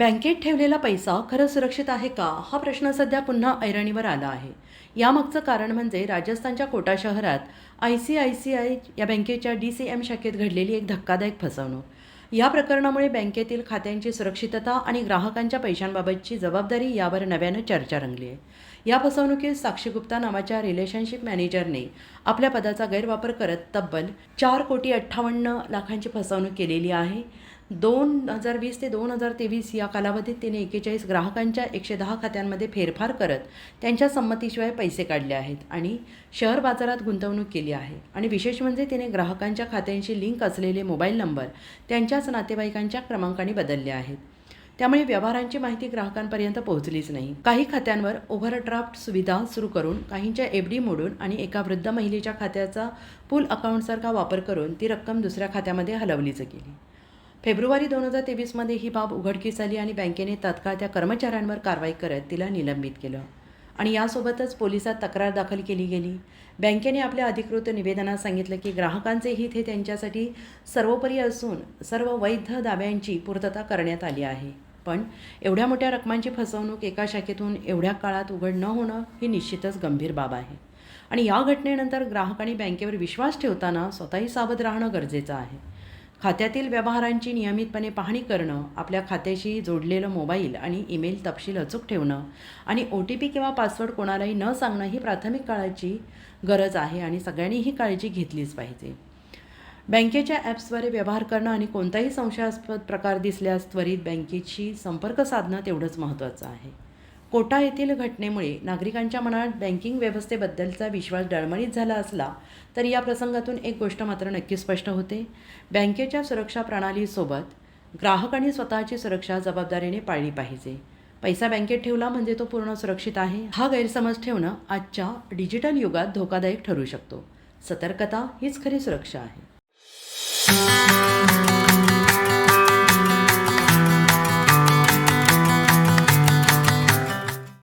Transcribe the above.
बँकेत ठेवलेला पैसा खरं सुरक्षित आहे का? हा प्रश्न सध्या पुन्हा ऐरणीवर आला आहे. यामागचं कारण म्हणजे राजस्थानच्या कोटा शहरात I C I C I या बँकेच्या डी सी एम शाखेत घडलेली एक धक्कादायक फसवणूक. या प्रकरणामुळे बँकेतील खात्यांची सुरक्षितता आणि ग्राहकांच्या पैशांबाबतची जबाबदारी यावर नव्यानं चर्चा रंगली आहे. या फसवणुकीत साक्षी गुप्ता नावाच्या रिलेशनशिप मॅनेजरने आपल्या पदाचा गैरवापर करत तब्बल चार कोटी अठ्ठावन्न लाखांची फसवणूक केलेली आहे. दोन हजार वीस ते दोन हजार तेवीस या कालावधीत तिने एकेचाळीस ग्राहकांच्या एकशे दहा खात्यांमध्ये फेरफार करत त्यांच्या संमतीशिवाय पैसे काढले आहेत आणि शेअर बाजारात गुंतवणूक केली आहे. आणि विशेष म्हणजे तिने ग्राहकांच्या खात्यांशी लिंक असलेले मोबाईल नंबर त्यांच्याच नातेवाईकांच्या क्रमांकाने बदलले आहेत. त्यामुळे व्यवहारांची माहिती ग्राहकांपर्यंत पोहोचलीच नाही. काही खात्यांवर ओव्हरड्राफ्ट सुविधा सुरू करून काहींच्या एफ डी मोडून आणि एका वृद्ध महिलेच्या खात्याचा पूल अकाउंटसारखा वापर करून ती रक्कम दुसऱ्या खात्यामध्ये हलवलीच गेली. फेब्रुवारी दोन हजार तेवीसमध्ये ही बाब उघडकीस आली आणि बँकेने तात्काळ त्या कर्मचाऱ्यांवर कारवाई करत तिला निलंबित केलं. आणि यासोबतच पोलिसात तक्रार दाखल केली गेली. बँकेने आपल्या अधिकृत निवेदनात सांगितलं की ग्राहकांचे हित हे त्यांच्यासाठी सर्वोपरी असून सर्व वैध दाव्यांची पूर्तता करण्यात आली आहे. पण एवढ्या मोठ्या रकमांची फसवणूक एका शाखेतून एवढ्या काळात उघड न होणं ही निश्चितच गंभीर बाब आहे. आणि या घटनेनंतर ग्राहकांनी बँकेवर विश्वास ठेवताना स्वतःही सावध राहणं गरजेचं आहे. खात्यातील व्यवहारांची नियमितपणे पाहणी करणं आपल्या खात्याशी जोडलेलं मोबाईल आणि ईमेल तपशील अचूक ठेवणं आणि ओ टी पी किंवा पासवर्ड कोणालाही न सांगणं ही प्राथमिक काळाची गरज आहे आणि सगळ्यांनी ही काळजी घेतलीच पाहिजे. बँकेच्या ॲप्सद्वारे व्यवहार करणं आणि कोणताही संशयास्पद प्रकार दिसल्यास त्वरित बँकेशी संपर्क साधणं तेवढंच महत्त्वाचं आहे. कोटा येथील घटनेमुळे नागरिकांच्या मनात बँकिंग व्यवस्थेबद्दलचा विश्वास डळमळीत झाला असला तर या प्रसंगातून एक गोष्ट मात्र नक्की स्पष्ट होते. बँकेच्या सुरक्षा प्रणालीसोबत ग्राहकांनी स्वतःची सुरक्षा जबाबदारीने पाळली पाहिजे. पैसा बँकेत ठेवला म्हणजे तो पूर्ण सुरक्षित आहे. हा गैरसमज ठेवणं आजच्या डिजिटल युगात धोकादायक ठरू शकतो. सतर्कता हीच खरी सुरक्षा आहे.